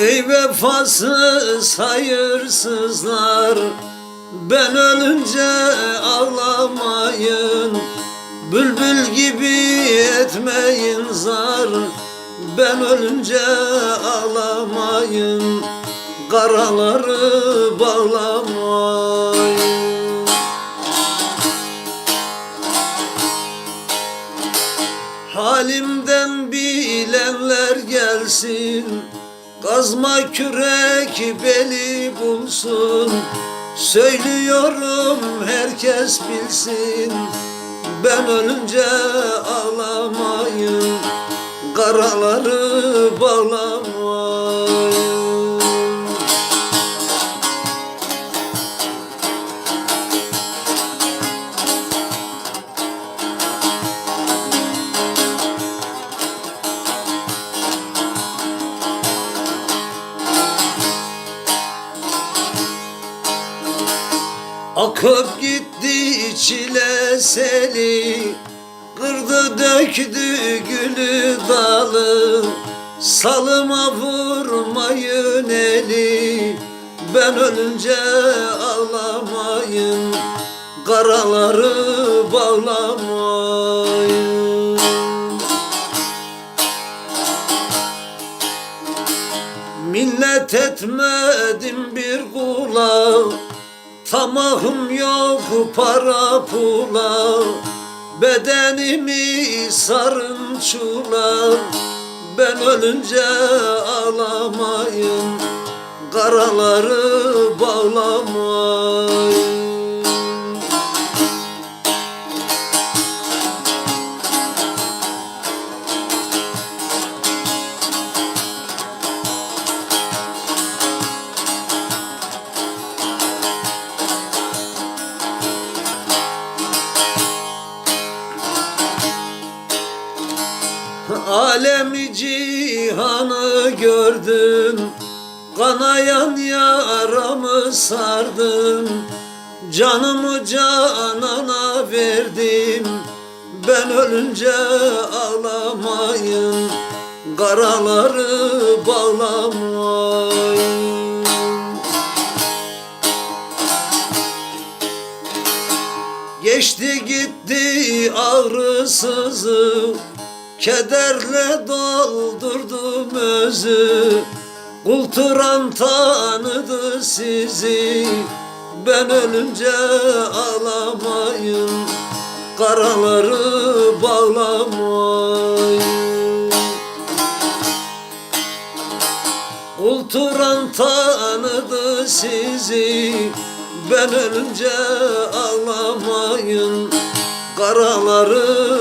Vefasız hayırsızlar Ben ölünce ağlamayın. Bülbül gibi etmeyin zar Ben ölünce ağlamayın. Karaları bağlamayın. Halimden bilenler gelsin Kazma kürek beli bulsun. Söylüyorum herkes bilsin. Ben ölünce ağlamayın. Karaları bağlamayın Akıp gitti çile seli Kırdı döktü gülü dalı. Salıma vurmayın eli Ben ölünce ağlamayın. Karaları bağlamayın. Minnet etmedim bir kula Tamahım yok para pula Bedenimi sarın çula. Ben ölünce ağlamayın Karaları bağlamayın Alemi cihanı gördüm. Kanayan yaramı sardım. Canımı canana verdim. Ben ölünce ağlamayın Karaları bağlamayın Geçti gitti ağrısızı Kederle doldurdum özü Kulturan tanıdı sizi. Ben ölünce ağlamayın Karaları bağlamayın. Kulturan tanıdı sizi. Ben ölünce ağlamayın Karaları